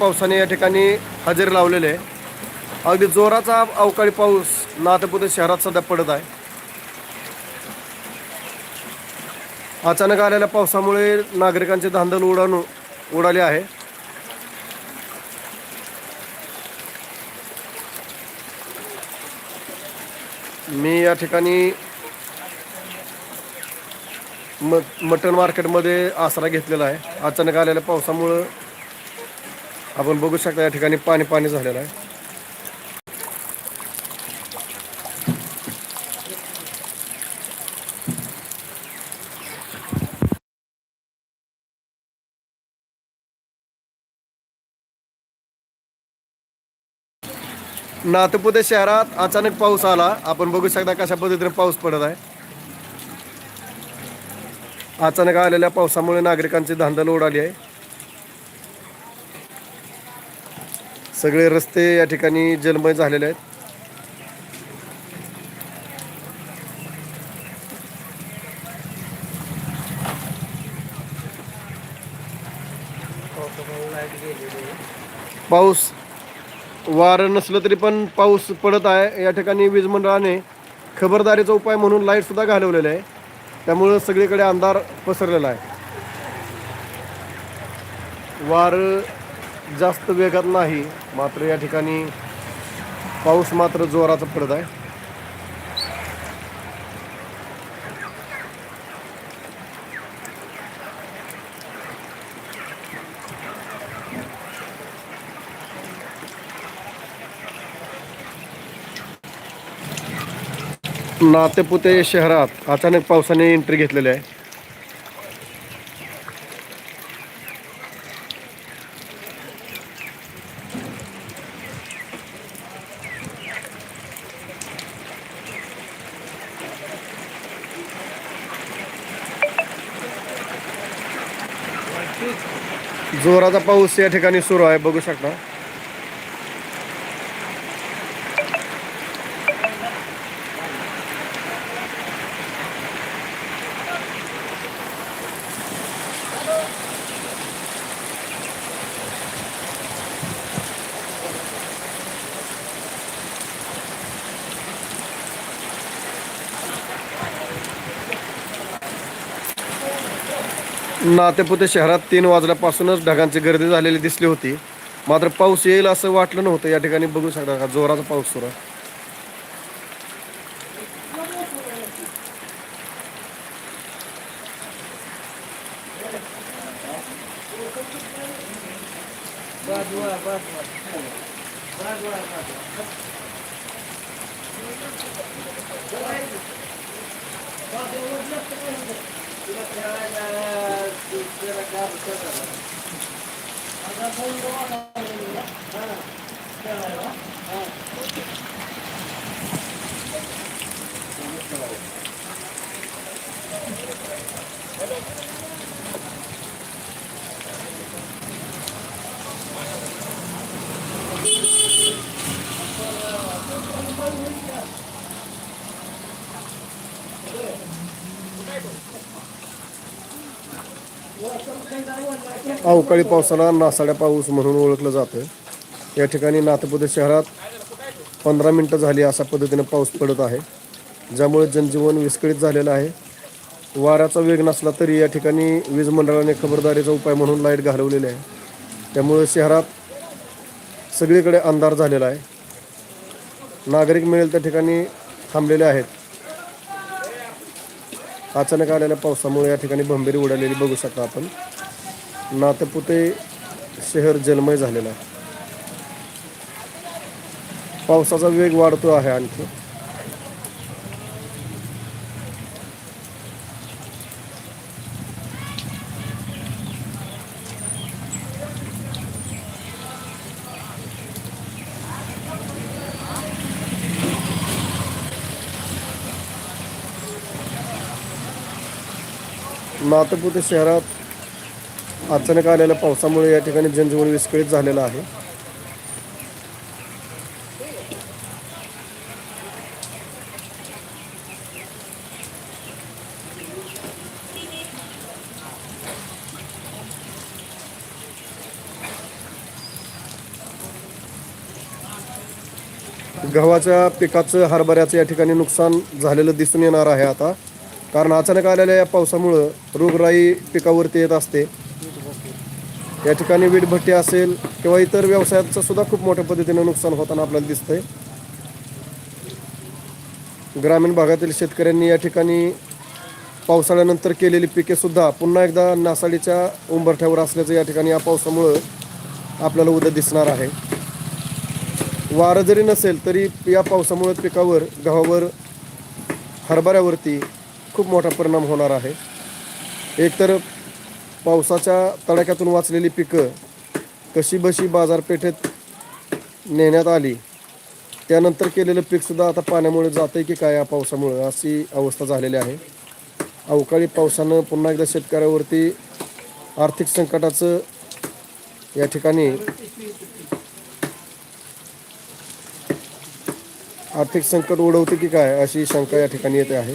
पावसाने या ठिकाणी हजेरी लावलेले आहे. अगदी जोराचा अवकाळी पाऊस नाथपुते शहरात सध्या पडत आहे. अचानक आलेल्या पावसामुळे नागरिकांचे धांदल उडाणू उडाले आहे. मी या ठिकाणी म मटण मार्केटमध्ये आसरा घेतलेला आहे. अचानक आलेल्या पावसामुळं आपण बघू शकता या ठिकाणी पाणी पाणी झालेलं आहे. नातपुते शहरात अचानक पाऊस आला. आपण बघू शकता कशा पद्धतीने पाऊस पडत आहे. अचानक आलेल्या पावसामुळे नागरिकांची धांदल उडाली आहे. सगळे रस्ते या ठिकाणी जलमय झालेले आहेत. पाऊस वारं नसलं तरी पण पाऊस पडत आहे. या ठिकाणी वीज मंडळाने खबरदारीचा उपाय म्हणून लाईटसुद्धा घालवलेलं आहे. त्यामुळं सगळीकडे अंधार पसरलेला आहे. वारं जास्त वेगात नाही मात्र या ठिकाणी पाऊस मात्र जोराचा पडत आहे. नातेपुते शहरात अचानक पावसाने एंट्री घेतलेली आहे. जोराचा पाऊस या ठिकाणी सुरू आहे बघू शकता. नातेपुते शहरात तीन वाजल्यापासूनच ढगांची गर्दी झालेली दिसली होती. मात्र पाऊस येईल असं वाटलं नव्हतं. या ठिकाणी बघू शकता का? जोराचा पाऊस सुरू आहे. तुला खेळायला तुला काय होतं आता फोन हां खेळायला हां Thank you. अवकाळी पावसाला नासाड्या पाऊस म्हणून ओळखलं जातं या ठिकाणी नाथपुते शहरात पंधरा मिनटं झाली अशा पद्धतीने पाऊस पडत आहे. ज्यामुळे जनजीवन विस्कळीत झालेलं आहे. वाऱ्याचा वेग नसला तरी या ठिकाणी वीज मंडळाने खबरदारीचा उपाय म्हणून लाइट घालवलेली आहे. त्यामुळे शहरात सगळीकडे अंधार झालेला आहे. नागरिक मिळेल त्या ठिकाणी थांबलेले आहेत. अचानक आलेल्या पावसामुळे या ठिकाणी भंबेरी उडालेली बघू शकता आपण. नातेपुते शहर जलमय झालेलं आहे. पावसाचा वेग वाढतो आहे आणखी. नातपुते शहरात अचानक आलेल्या पावसामुळे या ठिकाणी जनजीवन विस्कळीत झालेलं आहे. गव्हाच्या पिकाचं हरभऱ्याचं या ठिकाणी नुकसान झालेलं दिसून येणार आहे आता. कारण अचानक आलेल्या या पावसामुळं रोगराई पिकावरती येत असते. या ठिकाणी वीटभट्टी असेल किंवा इतर व्यवसायाचं सुद्धा खूप मोठ्या पद्धतीनं नुकसान होताना आपल्याला दिसतंय. ग्रामीण भागातील शेतकऱ्यांनी या ठिकाणी पावसाळ्यानंतर केलेली पिके सुद्धा पुन्हा एकदा नासाडीच्या उंबरठ्यावर असल्याचं या ठिकाणी या पावसामुळं आपल्याला उद्या दिसणार आहे. वारं जरी नसेल तरी या पावसामुळे पिकावर गव्हावर हरभऱ्यावरती खूप मोठा परिणाम होणार आहे. एकतर पावसाच्या तडाख्यातून वाचलेली पिकं कशीबशी बाजारपेठेत नेण्यात आली त्यानंतर केलेलं पीकसुद्धा आता पाण्यामुळे जातं आहे की काय या पावसामुळं अशी अवस्था झालेली आहे. अवकाळी पावसानं पुन्हा एकदा शेतकऱ्यावरती आर्थिक संकटाचं या ठिकाणी आर्थिक संकट ओढवते की काय अशी शंका या ठिकाणी येते आहे.